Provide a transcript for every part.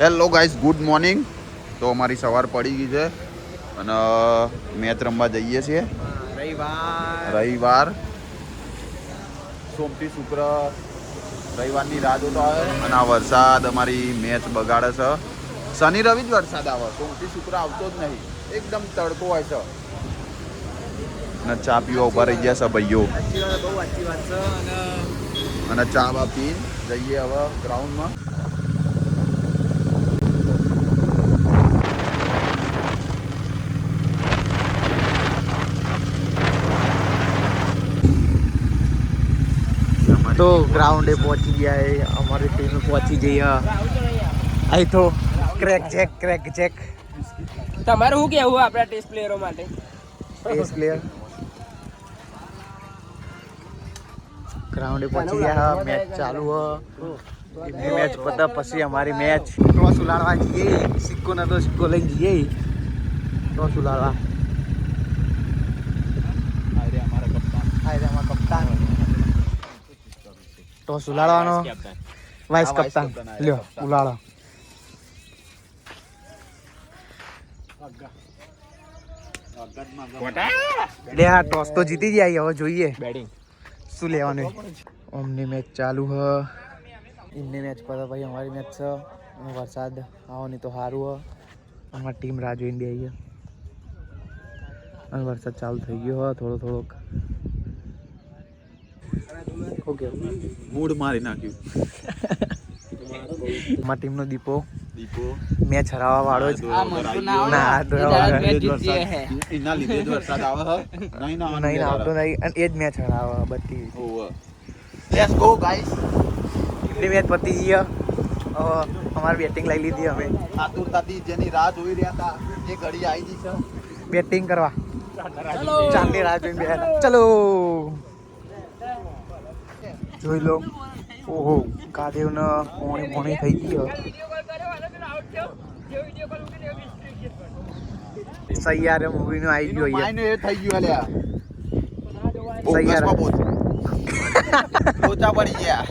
Hello guys good morning તો અમારી સવાર પડી ગઈ છે અને મેચ રમવા જઈએ છીએ. રવિવાર. સોમથી શુક્ર રવિવારની રાહ જોતો આવે અને આ વરસાદ અમારી મેચ બગાડે છે. શનિ રવિ જ વરસાદ આવે. સોમથી શુક્ર આવતો જ નહીં. એકદમ તડકો હોય છે. અને ચા પીવા ઊભા રહી ગયા છે ભાઈઓ. અને અને ચા બા પીને જઈએ હવે ગ્રાઉન્ડમાં. તો ગ્રાઉન્ડે પહોંચી ગયા અમારી ટીમ પહોંચી જઈ અહીં તો ક્રેક ચેક ક્રેક ચેક તમારું શું કેવું આપણા ટેસ્ટ પ્લેયરો માટે? ટેસ્ટ પ્લેયર ગ્રાઉન્ડે પહોંચી ગયા મેચ ચાલુ હ. એમની મેચ પતા પછી અમારી મેચ ટોસ ઉલાડવા જઈએ. સિક્કો નતો તો સિક્કો લઈને જઈએ. ટોસ ઉલાડવા આ રે અમારા કપ્તાન ટોસ ઉલાડવાનો વાઇસ હા, કપ્તાન લ્યો ઉલાડો. લે આ ટોસ તો જીતી જાય હવે જોઈએ. બેટિંગ શું લેવાનું? ઓમની મેચ ચાલુ હ. એમની મેચ પર ભાઈ અમારી મેચ છે વરસાદ આવો નહીં તો સારું હ. અમારી ટીમ રાજુ ઇન્ડિયા આવી અને વરસાદ ચાલુ થઈ ગયો હ થોડો થોડોક. ઓકે મૂડ મારી નાખ્યું. અમારી ટીમનો દીપો. દીપો. મેચ હરાવવા વાળો જ. ના. એના લીધે જ વરસાદ આવે નહીં ના નહીં આવતો નહીં. અને એ જ મેચ હરાવા બધી. લેટ્સ ગો ગાઈસ એમની મેચ પતી ગઈ અમારે બેટિંગ લઈ લીધી અમે. આતુરતાથી જેની રાહ જોઈ રહ્યા હતા એ ઘડી આવી ગઈ છે. બેટિંગ કરવા. ચાંદની રાહ જોઈને બેઠા ચલો. જોઈ લો. ઓહો કાદેવને પોણી પોણી થઈ ગઈ સૈયારે સૈયારે મૂવીનું આવી ગયું અહીંયા. એ થઈ ગયું અલ્યા. સૈયારા. પોચા પડી ગયા.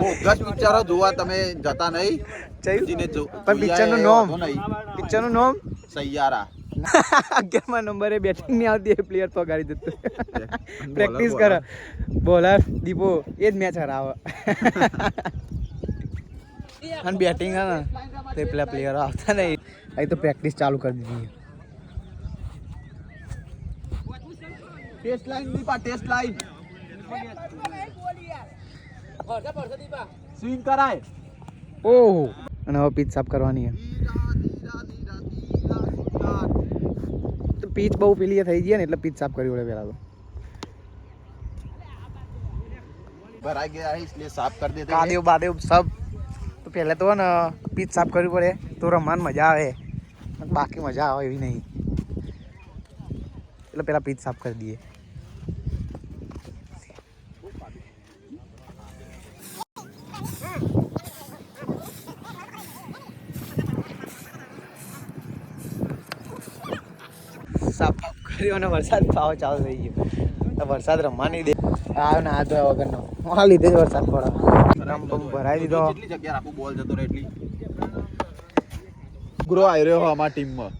બોગસ પિક્ચરો જોવા તમે જતા નહીં. પણ પિક્ચરનું નામ? પિક્ચરનું નામ? સૈયારા. અગિયારમા નંબરે બેટિંગ નહીં આવતી એ પ્લેયર તો. ગાડી જતો પ્રેક્ટિસ કર. બોલર દીપો એ જ મેચ હરાવે અને બેટિંગ હે ને તે પેલા પ્લેયર આવતા નહીં. અહીં તો પ્રેક્ટિસ ચાલુ કરી દીધી test line Deepa test line swing કરાય ઓહો. અને હવે પીચ સાફ કરવાની છે. પીચ બહુ પેલી થઈ ગઈ ને એટલે પીચ સાફ કરવી પડે પહેલા તો ભરાઈ ગયા है इसलिए साफ कर देते हैं કાદેવ બાદેવ સબ તો પહેલા તો હે ને પીચ સાફ કરવી પડે તો રમવાની મજા આવે બાકી મજા આવે એવી નહીં એટલે પહેલા પીચ સાફ કરી દઈએ અને વરસાદ પાવો ચાલુ થઈ ગયો. વરસાદ રમવા નહીં દે આવ્યો ને આ ધોયા વગરનો. આ લીધે જ વરસાદ પડે. રમ બમ ભરાઈ દીધો. કેટલી જગ્યા રાખું બોલ જતો રહે એટલી. ગ્રો આવી રહ્યો અમારા ટીમમાં.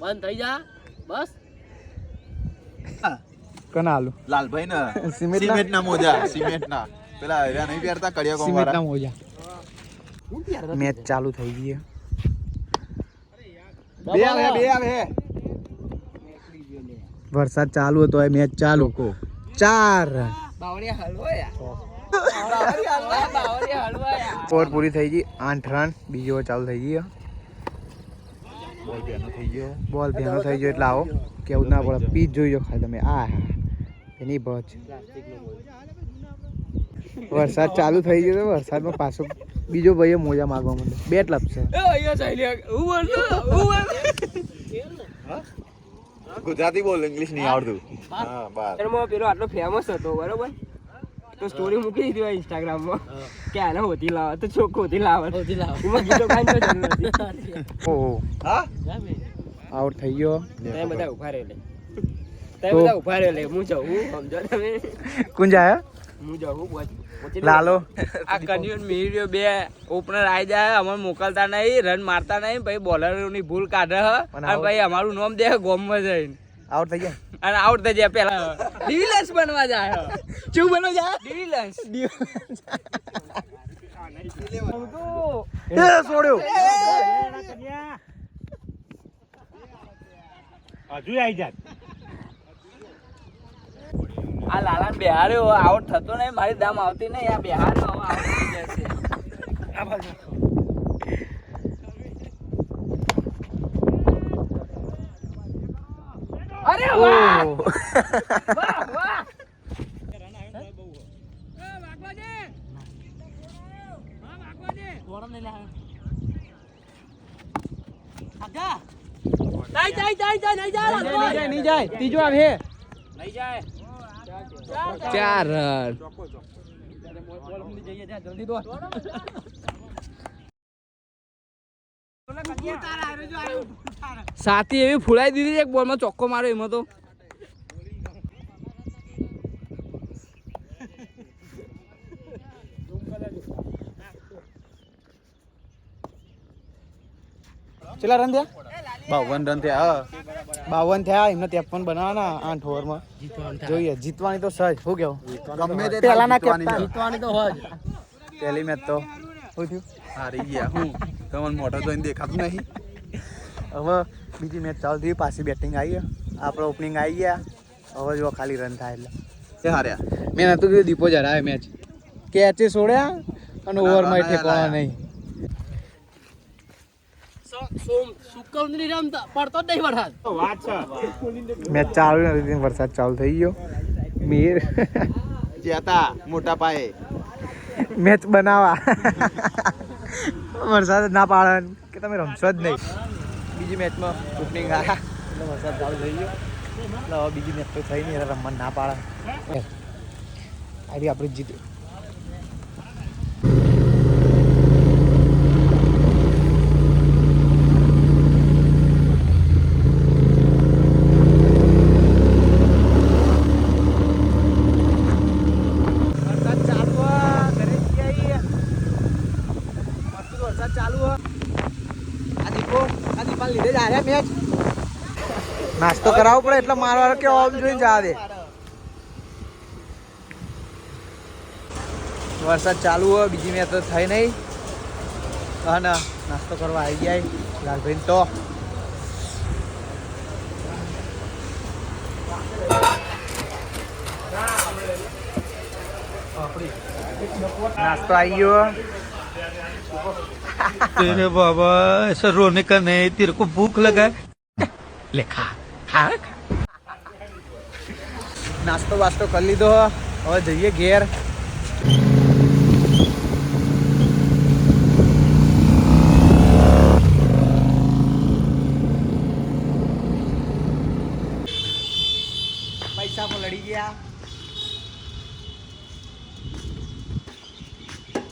બંધ થઈ જા. બસ. કના આલુ? લાલભાઈ ને સિમેન્ટના? સિમેન્ટ ના મોજા સિમેન્ટ ના પેલા હર્યા નહીં પહેરતા કડિયા કોમ મોજા. મેચ ચાલુ થઈ ગઈ બે આવે બે આવે. વરસાદ ચાલુ હતો એ મેચ ચાલુ. ચાર. હલવા યાર ઓવર પૂરી થઈ ગઈ આઠ રન બીજો ચાલુ થઈ ગયો. બોલ ભેનો થઈ ગયો. એટલે આવો. કેવું ના પડે પીચ જોઈ લો ખાલી તમે. આ એની બચ વરસાદ ચાલુ થઈ ગયો તો વરસાદમાં પાછો બીજો ભાઈએ મોજા માગવા માંડ્યો બેટ લપશે ગુજરાતી બોલ ઇંગ્લિશ નહીં આવડતું. હા. બસ પેલો આટલો ફેમસ હતો બરોબર? તો સ્ટોરી મૂકી દીધી હોય ઇન્સ્ટાગ્રામમાં કે આને હોતી લાવે તો ચોખ્ખો હોતી લાવે હોતી લાવે એમાં ગીતો તો જરૂર નથી. ઓહો હા? આઉટ થઈ ગયો. તે બધા ઊભા રહે લે. તમે બધા ઊભા રહે લે. હું જાઉં સમજો તમે. કુંજા જાય હું જાઉં બસ લાલો. આ કન્યુન મિહિરિયો બે ઓપનર આવી જાય અમને મોકલતા નહીં રન મારતા નહીં પછી બોલરોની ભૂલ કાઢે હ. અને પછી અમારું નામ દે ગોમમાં જઈને. આઉટ થઈ ગયા અને આઉટ થઈ જાય પેલા. ડિવિલન્સ બનવા જાય. શું બનવા જાય? ડિવિલન્સ એ છોડ્યો હજુ આવી જાત. આ લાલા બિહાર્યો આઉટ થતો નહીં મારી દામ આવતી નહીં આ બિહાર્યો હવે આઉટ અરે વાહ નહીં જાય ત્રીજો આવે ચાર રન. સાતી એવી ફૂલાઈ દીધી છે એક બોલમાં ચોખ્ખો માર્યો એમાં તો. કેટલા રન થયા? બાવન રન થયા બાવન થયા એમને ત્રેપન બનાવવાના આઠ ઓવરમાં જોઈએ જીતવાની તો સજ શું કેવું? ગમે તે પહેલાના જીતવાની તો છે. પહેલી મેચ તો. શું થયું? હારી ગયા હું. તમને મોટો જોઈને દેખાતું નહીં. હવે બીજી મેચ ચાલુ થઈ પાછી બેટિંગ આવી આપણે ઓપનિંગ આવી ગયા. હવે જો ખાલી રન થાય એટલે. એ હાર્યા. મેં નતું કીધું દીપો જરાવે મેચ કેચે છોડ્યા અને ના, ઓવરમાં રમતા પડતો જ નહીં વાત છે. મેચ ચાલુ નથી વરસાદ ચાલુ થઈ ગયો. મીર. જતા મોટા પાયે. મેચ બનાવવા વરસાદ જ ના પાડે કે તમે રમશો જ નહીં. બીજી મેચમાં ઓપનિંગ આવ્યા એટલે વરસાદ ચાલુ થઈ ગયો. એટલે હવે બીજી મેચ તો થઈ નહીં એટલે રમવા ના પાડે. આવી આપણે જીત્યું વરસાદ ચાલુ હ ઘરે જઈ આવીએ મસ્ત વરસાદ ચાલુ હ આ દીપો આ દીપાલ લીધે જ આવ્યા મેચ નાસ્તો કરાવવો પડે એટલે મારવાળો કે ઓમ જોઈને જવા દે વરસાદ ચાલુ હોય બીજી મેચ તો થઈ નહીં હા ના નાસ્તો કરવા આવી ગયા લાલભાઈ તો નાસ્તો આવી ગયો तेरे बाबा ऐसा रोने का नहीं तेरे को भूख लगा है ले ખાવે નાસ્તો વાસ્તો કરી લીધો. હવે જઈએ ઘેર. પૈસા પણ લડી ગયા.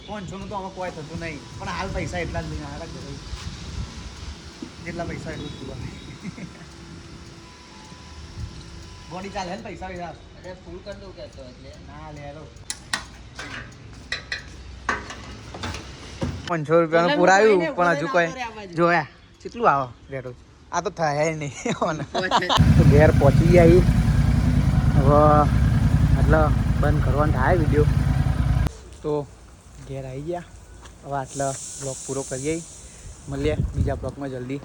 પાંચસોનું તો આમાં કોઈ થતું નહીં. પણ હાલ પૈસા એટલા જ નહીં જેટલા પૈસા એટલું ગોડી ચાલે ને પૈસા વિચાર ફૂલ કરી દઉં કહેતો એટલે. ના લે હેલો પાંચસો રૂપિયાનું પુરાયું પણ હજુ કોઈ જોયા. કેટલું આવો રેટો આ તો થાય નહીં. તો ઘેર પહોંચી ગયા. હવે એટલે બંધ કરવાનું થાય વીડિયો. તો ઘેર આવી ગયા. હવે આટલા બ્લોગ પૂરો કરીએ મળીએ બીજા બ્લોગમાં જલ્દી.